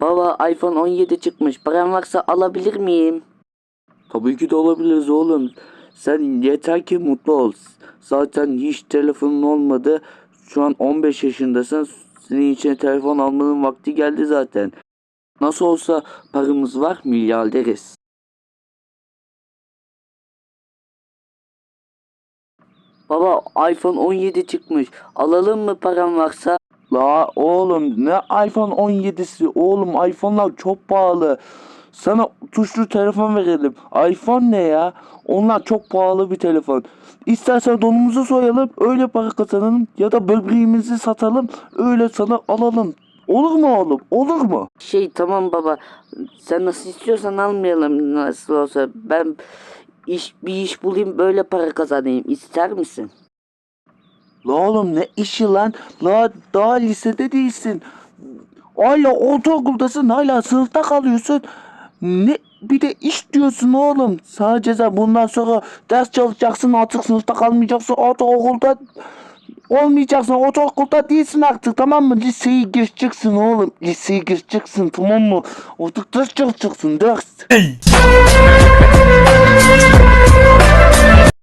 Baba iPhone 17 çıkmış. Param varsa alabilir miyim? Tabii ki de olabiliriz oğlum. Sen yeter ki mutlu ol. Zaten hiç telefonun olmadı. Şu an 15 yaşındasın. Senin için telefon almanın vakti geldi zaten. Nasıl olsa paramız var milyarderiz. Baba iPhone 17 çıkmış. Alalım mı param varsa? La oğlum ne iPhone 17'si oğlum iPhone'lar çok pahalı. Sana tuşlu telefon verelim. iPhone ne ya? Onlar çok pahalı bir telefon. İstersen donumuzu soyalım öyle para kazanalım ya da böbreğimizi satalım öyle sana alalım. Olur mu oğlum? Olur mu? Şey tamam baba. Sen nasıl istiyorsan almayalım nasıl olsa. Ben iş bir iş bulayım böyle para kazanayım. İster misin? La oğlum ne işi lan? La daha lisede değilsin. Hala ortaokuldasın hala sınıfta kalıyorsun. Ne bir de iş diyorsun oğlum. Sadece sen bundan sonra ders çalışacaksın artık sınıfta kalmayacaksın ortaokulda olmayacaksın ortaokulda değilsin artık tamam mı? Liseye geçeceksin oğlum. Liseye geçeceksin tamam mı? Artık ders çalışacaksın ders.